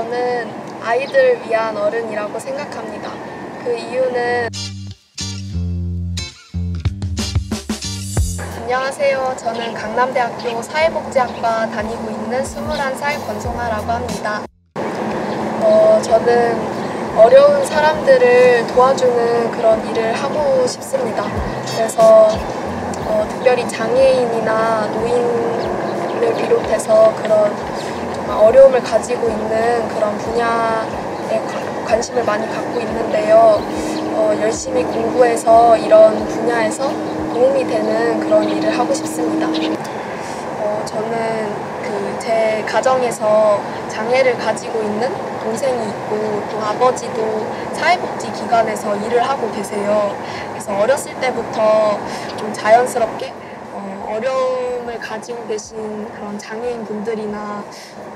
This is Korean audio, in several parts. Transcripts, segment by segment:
저는 아이들을 위한 어른이라고 생각합니다. 그 이유는 안녕하세요. 저는 강남대학교 사회복지학과 다니고 있는 21살 권송아라고 합니다. 어, 저는 어려운 사람들을 도와주는 그런 일을 하고 싶습니다. 그래서 어, 특별히 장애인이나 노인을 비롯해서 그런 어려움을 가지고 있는 그런 분야에 관- 관심을 많이 갖고 있는데요. 어, 열심히 공부해서 이런 분야에서 도움이 되는 그런 일을 하고 싶습니다. 어, 저는 그 제 가정에서 장애를 가지고 있는 동생이 있고 또 아버지도 사회복지 기관에서 일을 하고 계세요. 그래서 어렸을 때부터 좀 자연스럽게 어, 어려움을 가지고 계신 그런 장애인 분들이나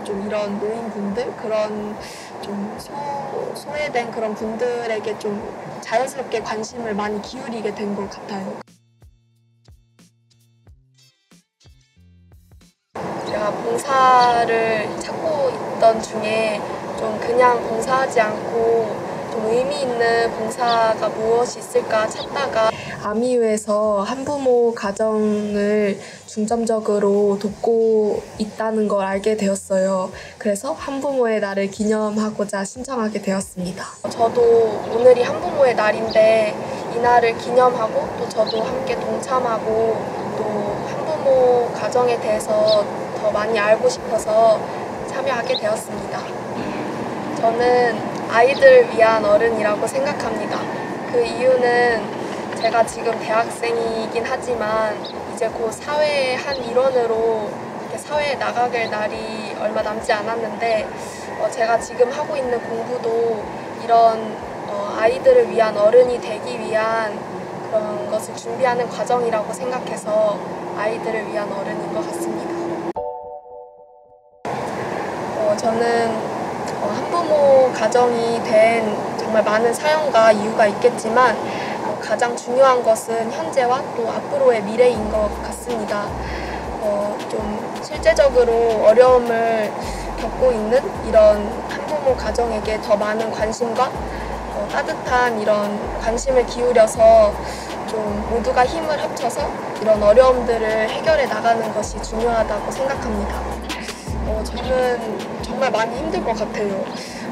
좀 이런 노인 분들 그런 좀 소, 소외된 그런 분들에게 좀 자연스럽게 관심을 많이 기울이게 된 것 같아요. 제가 봉사를 찾고 있던 중에 좀 그냥 봉사하지 않고 좀 의미 있는 봉사가 무엇이 있을까 찾다가 아미유에서 한부모 가정을 중점적으로 돕고 있다는 걸 알게 되었어요. 그래서 한부모의 날을 기념하고자 신청하게 되었습니다. 저도 오늘이 한부모의 날인데 이 날을 기념하고 또 저도 함께 동참하고 또 한부모 가정에 대해서 더 많이 알고 싶어서 참여하게 되었습니다. 저는 아이들을 위한 어른이라고 생각합니다. 그 이유는 제가 지금 대학생이긴 하지만 이제 곧 사회의 한 일원으로 이렇게 사회에 나가길 날이 얼마 남지 않았는데 어, 제가 지금 하고 있는 공부도 이런 어, 아이들을 위한 어른이 되기 위한 그런 것을 준비하는 과정이라고 생각해서 아이들을 위한 어른인 것 같습니다. 어, 저는 어, 한부모 가정이 된 정말 많은 사연과 이유가 있겠지만 어, 가장 중요한 것은 현재와 또 앞으로의 미래인 것 같습니다. 어, 좀 실제적으로 어려움을 겪고 있는 이런 한부모 가정에게 더 많은 관심과 어, 따뜻한 이런 관심을 기울여서 좀 모두가 힘을 합쳐서 이런 어려움들을 해결해 나가는 것이 중요하다고 생각합니다. 어, 저는 정말 많이 힘들 것 같아요.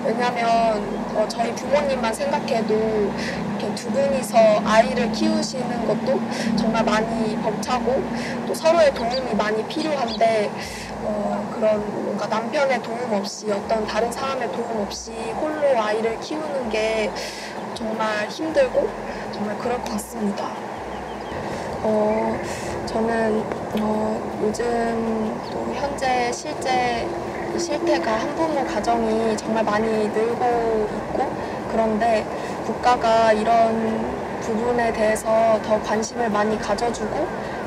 왜냐하면 어, 저희 부모님만 생각해도 이렇게 두 분이서 아이를 키우시는 것도 정말 많이 벅차고 또 서로의 도움이 많이 필요한데 어, 그런 뭔가 남편의 도움 없이 어떤 다른 사람의 도움 없이 홀로 아이를 키우는 게 정말 힘들고 정말 그럴 것 같습니다. 어, 저는 어, 요즘 또 현재 실제 이 실태가 한부모 가정이 정말 많이 늘고 있고 그런데 국가가 이런 부분에 대해서 더 관심을 많이 가져주고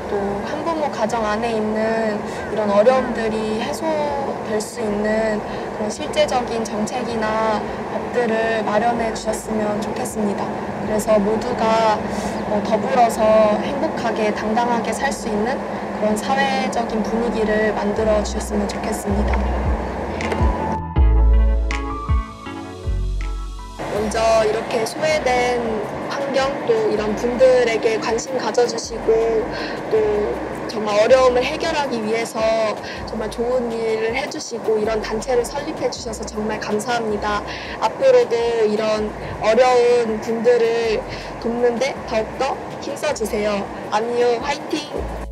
또 한부모 가정 안에 있는 이런 어려움들이 해소될 수 있는 그런 실제적인 정책이나 법들을 마련해 주셨으면 좋겠습니다. 그래서 모두가 어, 더불어서 행복하게 당당하게 살 수 있는 그런 사회적인 분위기를 만들어 주셨으면 좋겠습니다. 먼저 이렇게 소외된 환경 또 이런 분들에게 관심 가져주시고 또 정말 어려움을 해결하기 위해서 정말 좋은 일을 해주시고 이런 단체를 설립해 주셔서 정말 감사합니다. 앞으로도 이런 어려운 분들을 돕는데 더욱더 힘써주세요. 아미유 화이팅!